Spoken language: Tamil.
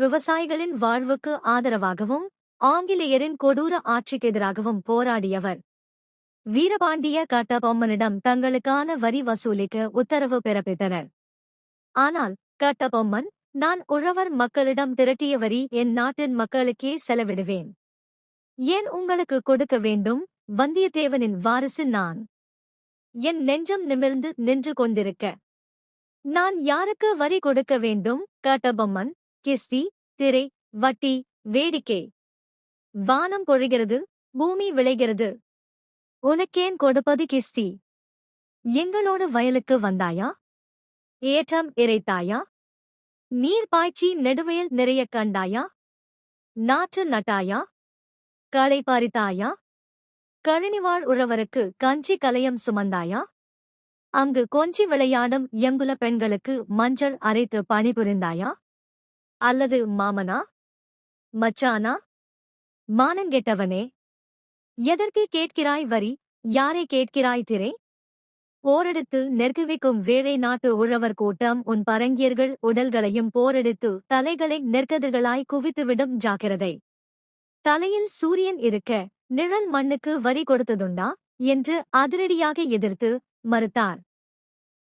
விவசாயிகளின் வாழ்வுக்கு ஆதரவாகவும் ஆங்கிலேயரின் கொடூர ஆட்சிக்கு எதிராகவும் போராடியவர். வீரபாண்டிய கட்டபொம்மனிடம் தங்களுக்கான வரி வசூலிக்க உத்தரவு பிறப்பித்தனர். ஆனால் கட்டபொம்மன் நான் உழவர் மக்களிடம் திரட்டிய வரி என் நாட்டின் மக்களுக்கே செலவிடுவேன். ஏன் உங்களுக்கு கொடுக்க வேண்டும்? வந்தியத்தேவனின் வாரிசு நான். என் நெஞ்சம் நிமிர்ந்து நின்று கொண்டிருக்க. நான் யாருக்கு வரி கொடுக்க வேண்டும்? கட்டபொம்மன் கிஸ்தி திரை வட்டி வேடிக்கை. வானம் பொழிகிறது பூமி விளைகிறது. உனக்கேன் கொடுப்பது கிஸ்தி. எங்களோட வயலுக்கு வந்தாயா? ஏற்றம் இறைத்தாயா? நீர் பாய்ச்சி நெடுவயல் நிறைய கண்டாயா? நாற்று நட்டாயா? களை பாரித்தாயா கழனிவாழ் உழவருக்கு கஞ்சி கலையம் சுமந்தாயா? அங்கு கொஞ்சி விளையாடும் எங்குல பெண்களுக்கு மஞ்சள் அரைத்து பணிபுரிந்தாயா? அல்லது மாமனா? மச்சானா? மானங்கெட்டவனே எதற்கு கேட்கிறாய் வரி? யாரை கேட்கிறாய் திரை? போரெடுத்து நெருக்குவிக்கும் வேழை நாட்டு உழவர் கூட்டம் உன் பரங்கியர்கள் உடல்களையும் போரெடுத்து தலைகளை நெற்கதிர்களாய் குவித்துவிடும் ஜாக்கிரதை. தலையில் சூரியன் இருக்க நிழல் மண்ணுக்கு வரி கொடுத்ததுண்டா? என்று அதிரடியாக எதிர்த்து மறுத்தார்.